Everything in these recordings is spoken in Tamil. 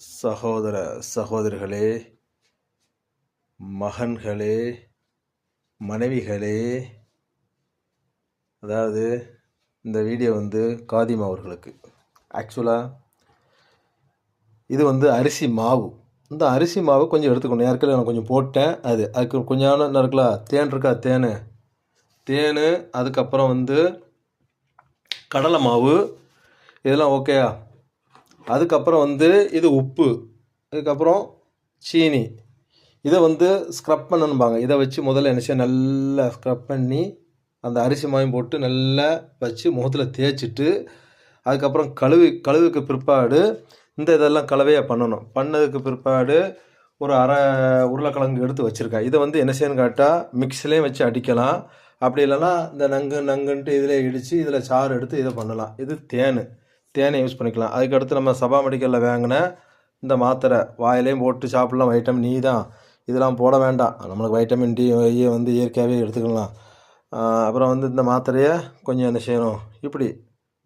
சகோதர சகோதரிகளே மகன்களே மனைவிகளே அதாவது இந்த வீடியோ வந்து காதிமா அவர்களுக்கு. ஆக்சுவலாக இது வந்து அரிசி மாவு. இந்த அரிசி மாவு கொஞ்சம் எடுத்துக்கணும். ஏற்கனவே நான் கொஞ்சம் போட்டேன். அது அதுக்கு கொஞ்சம் என்ன இருக்குல்ல தேன் இருக்கா தேன்? தேன் அதுக்கப்புறம் வந்து கடலை மாவு. இதெல்லாம் ஓகேயா அதுக்கப்புறம் வந்து இது உப்பு அதுக்கப்புறம் சீனி. இதை வந்து ஸ்க்ரப் பண்ணணும்பாங்க. இதை வச்சு முதல்ல என்ன செய்ய நல்லா ஸ்க்ரப் பண்ணி அந்த அரிசி மாயம் போட்டு நல்லா வச்சு முகத்தில் தேய்ச்சிட்டு அதுக்கப்புறம் கழுவி கழுவுக்கு பிற்பாடு இந்த இதெல்லாம் கலவையாக பண்ணணும். பண்ணதுக்கு பிற்பாடு ஒரு அரை உருளைக்கிழங்கு எடுத்து வச்சுருக்கேன் இதை வந்து என்ன செய்யணும் கேட்டால் மிக்சிலையும் வச்சு அடிக்கலாம். அப்படி இல்லைன்னா இந்த நங்கு நங்குன்ட்டு இதில் இடித்து இதில் சாறு எடுத்து இதை பண்ணலாம். இது தேன். தேனை யூஸ் பண்ணிக்கலாம். அதுக்கடுத்து நம்ம சபா மெடிக்கலில் வாங்கின இந்த மாத்திரை வாயிலையும் போட்டு சாப்பிட்லாம். வைட்டமின் நீ e தான். இதெல்லாம் போட வேண்டாம். நம்மளுக்கு வைட்டமின் டி ஐயை வந்து இயற்கையாகவே எடுத்துக்கலாம். அப்புறம் வந்து இந்த மாத்திரையை கொஞ்சம் என்ன செய்யணும்? இப்படி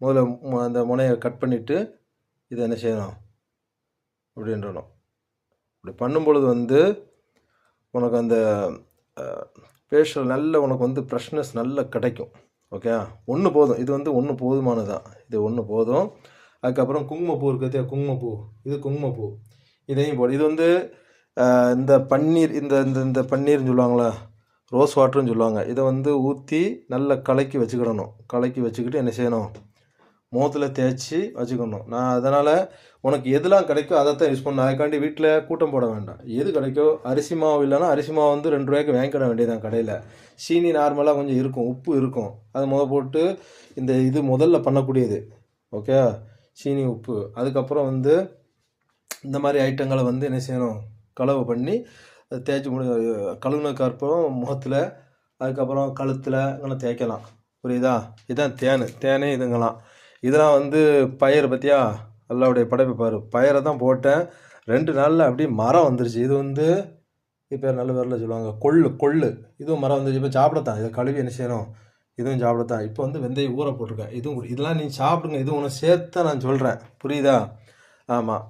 முதல்ல மு- அந்த முனையை கட் பண்ணிவிட்டு இதை என்ன செய்யணும்? அப்படின்றணும். இப்படி பண்ணும் பொழுது வந்து உனக்கு அந்த ஃபேஷியல் நல்ல உனக்கு வந்து ஃப்ரெஷ்னஸ் நல்ல கிடைக்கும். ஓகே? ஒன்று போதும். இது வந்து ஒன்று போதுமானது. தான் இது ஒன்று போதும். அதுக்கப்புறம் குங்குமப்பூ இருக்கிறதே குங்குமப்பூ. இது குங்குமப்பூ. இதையும் போடு. இது வந்து இந்த பன்னீர் இந்த இந்த இந்த பன்னீர்னு சொல்லுவாங்களா ரோஸ் வாட்டர்னு சொல்லுவாங்க. இதை வந்து ஊற்றி நல்லா கலக்கி வச்சுக்கிடணும். கலக்கி வச்சுக்கிட்டு என்ன செய்யணும்? முகத்தில் தேய்ச்சி வச்சுக்கணும். நான் அதனால் உனக்கு எதெல்லாம் கிடைக்கோ அதை தான் யூஸ் பண்ணணும். அதுக்காண்டி வீட்டில் கூட்டம் போட வேண்டாம். எது கிடைக்கோ அரிசி மாவு இல்லைன்னா அரிசி மாவு வந்து ரெண்டு ரூபாய்க்கு வாங்கிக்கிட வேண்டியதான் கடையில். சீனி நார்மலாக கொஞ்சம் இருக்கும். உப்பு இருக்கும். அது முத போட்டு இந்த இது முதல்ல பண்ணக்கூடியது. ஓகே சீனி உப்பு. அதுக்கப்புறம் வந்து இந்த மாதிரி ஐட்டங்களை வந்து என்ன செய்யணும்? கலவை பண்ணி அதை தேய்ச்சி முடி கழுவுனக்கப்புறம் முகத்தில் அதுக்கப்புறம் கழுத்தில் இங்கே தேய்க்கலாம். புரியுதா? இதுதான் தேன். தேனே இதுங்களாம் இதெல்லாம் வந்து பயிர் பற்றியா அல்லாவுடைய படைப்பு பாரு. பயிரை தான் போட்டேன். ரெண்டு நாளில் அப்படியே மரம் வந்துருச்சு. இது வந்து இப்போ நல்ல பேரில் சொல்லுவாங்க. கொள்ளு கொள்ளு. இதுவும் மரம் வந்துருச்சு. இப்போ சாப்பிடத்தான். இதை கழுவி என்ன செய்யணும்? இதுவும் சாப்பிடத்தான். இப்போ வந்து வெந்தயம் ஊற போட்டிருக்கேன். இதுவும் இதெல்லாம் நீ சாப்பிடுங்க. இது ஒன்று சேர்த்து நான் சொல்கிறேன் புரியுதா? ஆமாம்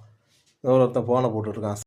ஒருத்தன் ஃபோனை போட்டுட்ருக்கான்